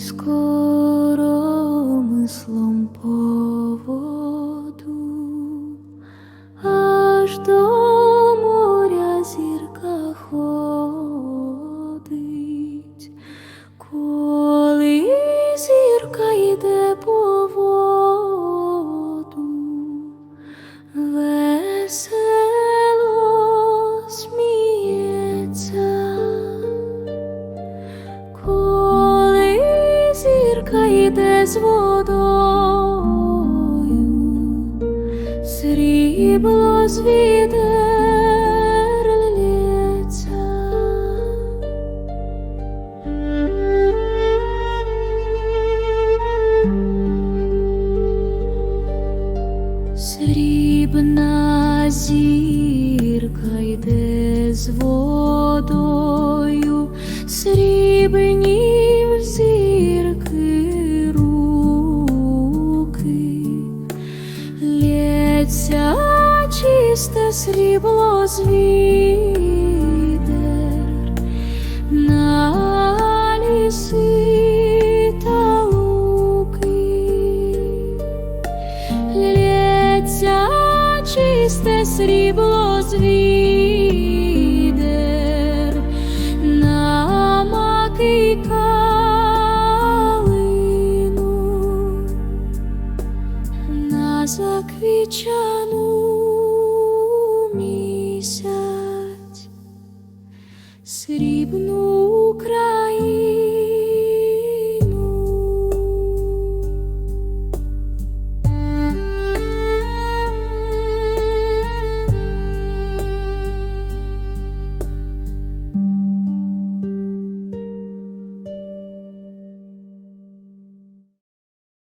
скоромислом по воду, аж до моря зірка ходить, коли зірка йде по воду, весело з водою, срібло з відер лється. Срібна зірка Зійдеться чисте срібло з вітер на ліси та луки, лється чисте срібло. заквічану місяць, срібну Україну.